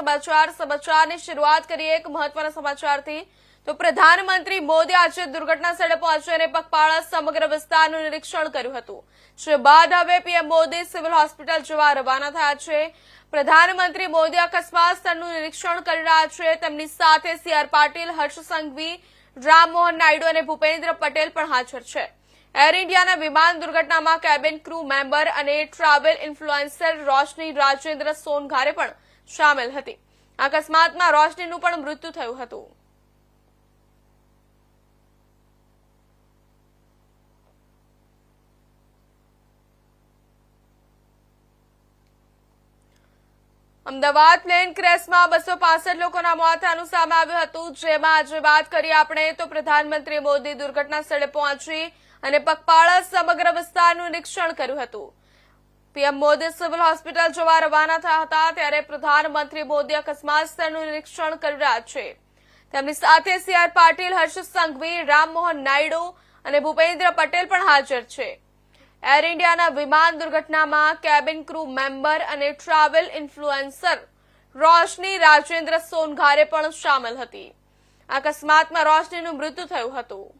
સમાચાર, સમાચારની શરૂઆત કરીએ એક મહત્વના સમાચારથી. તો પ્રધાનમંત્રી મોદી આજે દુર્ઘટના સ્થળે પહોંચ્યા અને પગપાળા સમગ્ર વિસ્તારનું નિરીક્ષણ કર્યું હતું. જે બાદ હવે પીએમ મોદી સિવિલ હોસ્પિટલ જવા રવાના થયા છે. પ્રધાનમંત્રી મોદી અકસ્માત સ્થળનું નિરીક્ષણ કરી રહ્યા છે. તેમની સાથે સીઆર પાટીલ, હર્ષ સંઘવી, રામમોહન નાયડુ અને ભૂપેન્દ્ર પટેલ પણ હાજર છે. એર ઇન્ડિયાના વિમાન દુર્ઘટનામાં કેબિન ક્રૂ મેમ્બર અને ટ્રાવેલ ઇન્ફ્લુએન્સર રોશની રાજેન્દ્ર સોનઘારે પણ સામેલ હતી. અકસ્માતમાં રોશનીનું પણ મૃત્યુ થયું હતું. અમદાવાદ પ્લેન ક્રેશમાં બસો પાસઠ લોકોના મોત થયાનું સામે આવ્યું હતું. જેમાં આજે વાત કરીએ આપણે તો પ્રધાનમંત્રી મોદી દુર્ઘટના સ્થળે પહોંચી અને પગપાળા સમગ્ર વિસ્તારનું નિરીક્ષણ કર્યું હતું. પીએમ મોદી સિવિલ હોસ્પિટલ જવા રવાના થયા હતા ત્યારે પ્રધાનમંત્રી મોદી અકસ્માત સ્થળનું નિરીક્ષણ કરી રહ્યા છે. તેમની સાથે સીઆર પાટીલ, હર્ષ સંઘવી, રામમોહન નાયડુ અને ભૂપેન્દ્ર પટેલ પણ હાજર છે. એર ઇન્ડિયાના વિમાન દુર્ઘટનામાં કેબિન ક્રૂ મેમ્બર અને ટ્રાવેલ ઇન્ફ્લુએન્સર રોશની, રાજેન્દ્ર સોનઘારે પણ સામેલ હતી. અકસ્માતમાં રોશનીનું મૃત્યુ થયું હતું.